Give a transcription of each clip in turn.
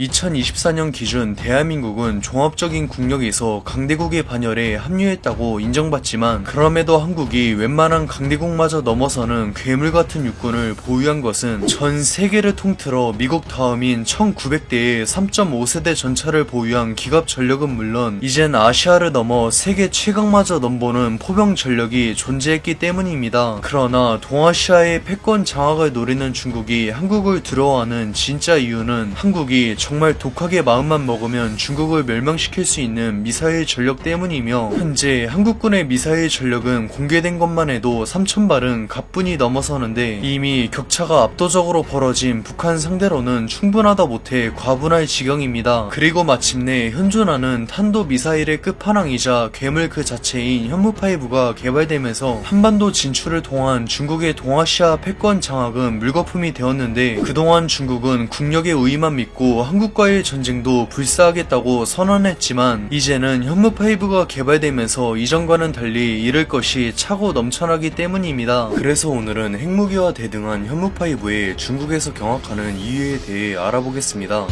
2024년 기준 대한민국은 종합적인 국력에서 강대국의 반열에 합류했다고 인정받지만 그럼에도 한국이 웬만한 강대국마저 넘어서는 괴물 같은 육군을 보유한 것은 전 세계를 통틀어 미국 다음인 1900대의 3.5세대 전차를 보유한 기갑 전력은 물론 이젠 아시아를 넘어 세계 최강마저 넘보는 포병 전력이 존재했기 때문입니다. 그러나 동아시아의 패권 장악을 노리는 중국이 한국을 두려워하는 진짜 이유는 한국이 정말 독하게 마음만 먹으면 중국을 멸망시킬 수 있는 미사일 전력 때문이며 현재 한국군의 미사일 전력은 공개된 것만 해도 3,000발은 가뿐히 넘어서는데 이미 격차가 압도적으로 벌어진 북한 상대로는 충분하다 못해 과분할 지경입니다. 그리고 마침내 현존하는 탄도 미사일의 끝판왕이자 괴물 그 자체인 현무5가 개발되면서 한반도 진출을 통한 중국의 동아시아 패권 장악은 물거품이 되었는데 그동안 중국은 국력의 우위만 믿고 한국 과의 전쟁도 불사하겠다고 선언했지만 이제는 현무5가 개발되면서 이전과는 달리 잃을 것이 차고 넘쳐나기 때문입니다. 그래서 오늘은 핵무기와 대등한 현무5의 중국에서 경악하는 이유에 대해 알아보겠습니다.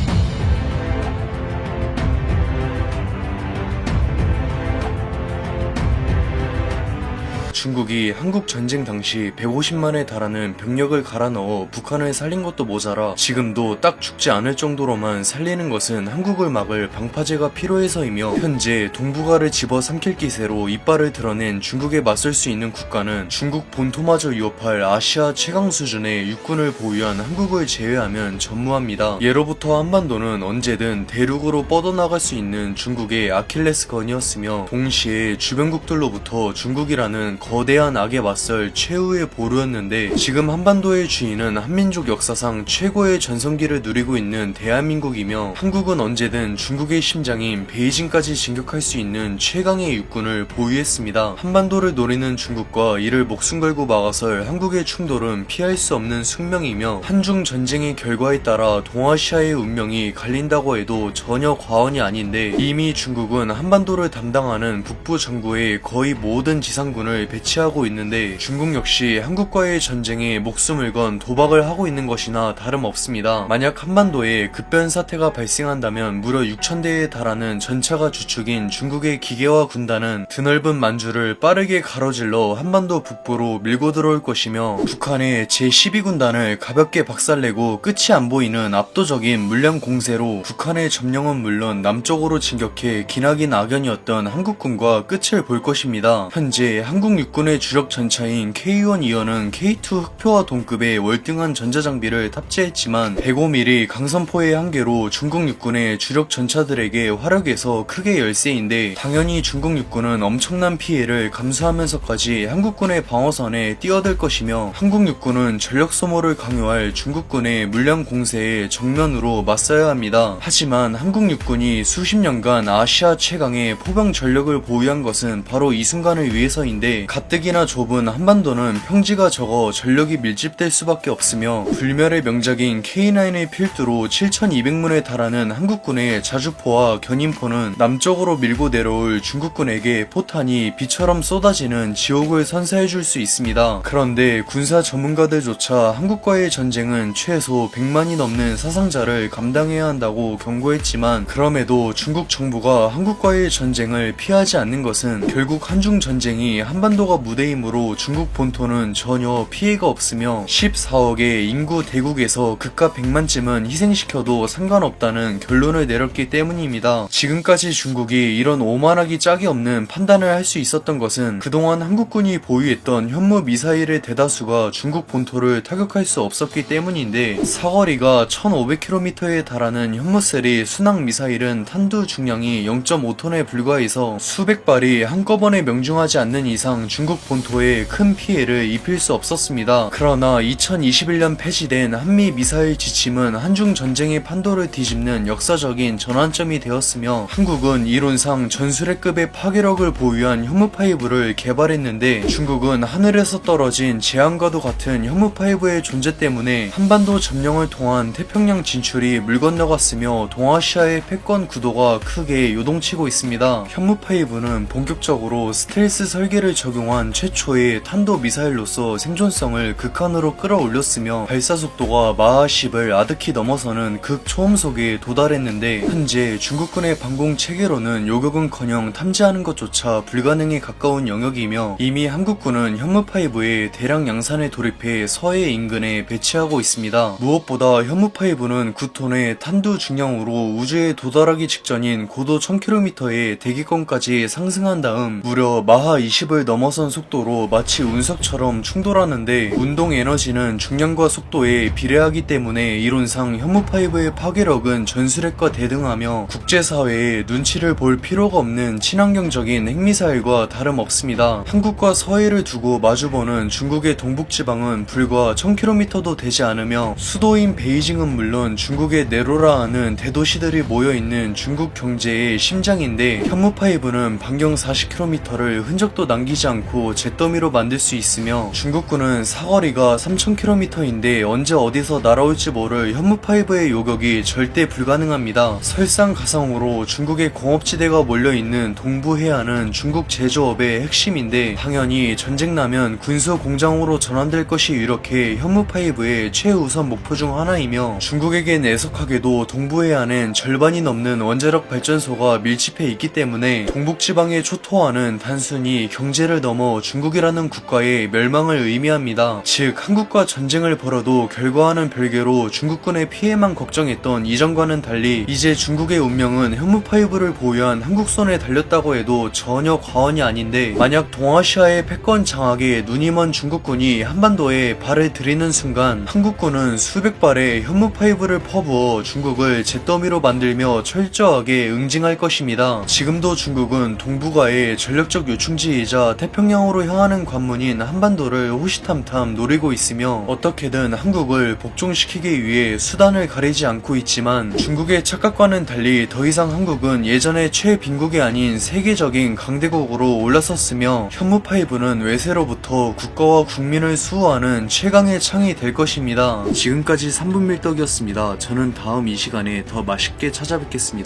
중국이 한국 전쟁 당시 150만에 달하는 병력을 갈아 넣어 북한을 살린 것도 모자라 지금도 딱 죽지 않을 정도로만 살리는 것은 한국을 막을 방파제가 필요해서이며 현재 동북아를 집어 삼킬 기세로 이빨을 드러낸 중국에 맞설 수 있는 국가는 중국 본토마저 위협할 아시아 최강 수준의 육군을 보유한 한국을 제외하면 전무합니다. 예로부터 한반도는 언제든 대륙으로 뻗어나갈 수 있는 중국의 아킬레스건이었으며 동시에 주변국들로부터 중국이라는 거대한 악에 맞설 최후의 보루였는데 지금 한반도의 주인은 한민족 역사상 최고의 전성기를 누리고 있는 대한민국이며 한국은 언제든 중국의 심장인 베이징까지 진격할 수 있는 최강의 육군을 보유했습니다. 한반도를 노리는 중국과 이를 목숨 걸고 막아설 한국의 충돌은 피할 수 없는 숙명이며 한중 전쟁의 결과에 따라 동아시아의 운명이 갈린다고 해도 전혀 과언이 아닌데 이미 중국은 한반도를 담당하는 북부 정부의 거의 모든 지상군을 배치하고 있는데 중국 역시 한국과의 전쟁에 목숨을 건 도박을 하고 있는 것이나 다름없습니다. 만약 한반도에 급변 사태가 발생한다면 무려 6천대에 달하는 전차가 주축인 중국의 기계화 군단은 드넓은 만주를 빠르게 가로질러 한반도 북부로 밀고 들어올 것이며 북한의 제12군단을 가볍게 박살내고 끝이 안 보이는 압도적인 물량 공세로 북한의 점령은 물론 남쪽으로 진격해 기나긴 악연이었던 한국군과 끝을 볼 것입니다. 현재 한국 육군의 주력 전차인 K1 이어는 K2 흑표와 동급의 월등한 전자장비를 탑재했지만 105mm 강선포의 한계로 중국 육군의 주력 전차들에게 화력에서 크게 열세인데 당연히 중국 육군은 엄청난 피해를 감수하면서까지 한국군의 방어선에 뛰어들 것이며 한국 육군은 전력 소모를 강요할 중국군의 물량 공세에 정면으로 맞서야 합니다. 하지만 한국 육군이 수십 년간 아시아 최강의 포병 전력을 보유한 것은 바로 이 순간을 위해서인데 가뜩이나 좁은 한반도는 평지가 적어 전력이 밀집될 수밖에 없으며 불멸의 명작인 K9의 필두로 7,200문에 달하는 한국군의 자주포와 견인포는 남쪽으로 밀고 내려올 중국군에게 포탄이 비처럼 쏟아지는 지옥을 선사해줄 수 있습니다. 그런데 군사 전문가들조차 한국과의 전쟁은 최소 100만이 넘는 사상자를 감당해야 한다고 경고했지만 그럼에도 중국 정부가 한국과의 전쟁을 피하지 않는 것은 결국 한중 전쟁이 한반도가 무대이므로 중국 본토는 전혀 피해가 없으며 14억의 인구 대국에서 극가 100만쯤은 희생시켜도 상관없다는 결론을 내렸기 때문입니다. 지금까지 중국이 이런 오만하기 짝이 없는 판단을 할 수 있었던 것은 그동안 한국군이 보유했던 현무 미사일의 대다수가 중국 본토를 타격할 수 없었기 때문인데 사거리가 1500km에 달하는 현무셀이 순항 미사일은 탄두 중량이 0.5톤에 불과해서 수백 발이 한꺼번에 명중하지 않는 이상 중국 본토에 큰 피해를 입힐 수 없었습니다. 그러나 2021년 폐지된 한미 미사일 지침은 한중 전쟁의 판도를 뒤집는 역사적인 전환점이 되었으며 한국은 이론상 전술핵급의 파괴력을 보유한 현무5를 개발했는데 중국은 하늘에서 떨어진 재앙과도 같은 현무5의 존재 때문에 한반도 점령을 통한 태평양 진출이 물 건너갔으며 동아시아의 패권 구도가 크게 요동치고 있습니다. 현무5는 본격적으로 스텔스 설계를 적용 한 동안 최초의 탄도 미사일로서 생존성을 극한으로 끌어올렸으며 발사 속도가 마하 10을 아득히 넘어서는 극초음속에 도달했는데 현재 중국군의 방공 체계로는 요격은커녕 탐지하는 것조차 불가능에 가까운 영역이며 이미 한국군은 현무5의 대량 양산에 돌입해 서해 인근에 배치하고 있습니다. 무엇보다 현무5는 9톤의 탄두 중량으로 우주에 도달하기 직전인 고도 1000km의 대기권까지 상승한 다음 무려 마하 20을 넘어 선 속도로 마치 운석처럼 충돌하는데 운동 에너지는 중량과 속도에 비례하기 때문에 이론상 현무5의 파괴력은 전술핵과 대등하며 국제사회에 눈치를 볼 필요가 없는 친환경적인 핵미사일과 다름없습니다. 한국과 서해를 두고 마주보는 중국의 동북지방은 불과 1000km도 되지 않으며 수도인 베이징은 물론 중국의 네로라 하는 대도시들이 모여있는 중국 경제의 심장인데 현무5는 반경 40km를 흔적도 남기지 않고 잿더미로 만들 수 있으며 중국군은 사거리가 3000km인데 언제 어디서 날아올지 모를 현무5의 요격이 절대 불가능합니다. 설상가상으로 중국의 공업지대가 몰려있는 동부 해안은 중국 제조업의 핵심인데 당연히 전쟁 나면 군수 공장으로 전환될 것이 유력해 현무5의 최우선 목표 중 하나이며 중국에겐 애석하게도 동부 해안엔 절반이 넘는 원자력 발전소가 밀집해 있기 때문에 동북지방의 초토화는 단순히 경제를 넘어 중국이라는 국가의 멸망을 의미합니다. 즉 한국과 전쟁을 벌여도 결과와는 별개로 중국군의 피해만 걱정했던 이전과는 달리 이제 중국의 운명은 현무5를 보유한 한국 손에 달렸다고 해도 전혀 과언이 아닌데 만약 동아시아의 패권 장악에 눈이 먼 중국군이 한반도에 발을 들이는 순간 한국군은 수백 발의 현무5를 퍼부어 중국을 잿더미로 만들며 철저하게 응징할 것입니다. 지금도 중국은 동북아의 전력적 요충지이자 태평양으로 향하는 관문인 한반도를 호시탐탐 노리고 있으며 어떻게든 한국을 복종시키기 위해 수단을 가리지 않고 있지만 중국의 착각과는 달리 더 이상 한국은 예전의 최빈국이 아닌 세계적인 강대국으로 올라섰으며 현무5는 외세로부터 국가와 국민을 수호하는 최강의 창이 될 것입니다. 지금까지 3분 밀떡이었습니다. 저는 다음 이 시간에 더 맛있게 찾아뵙겠습니다.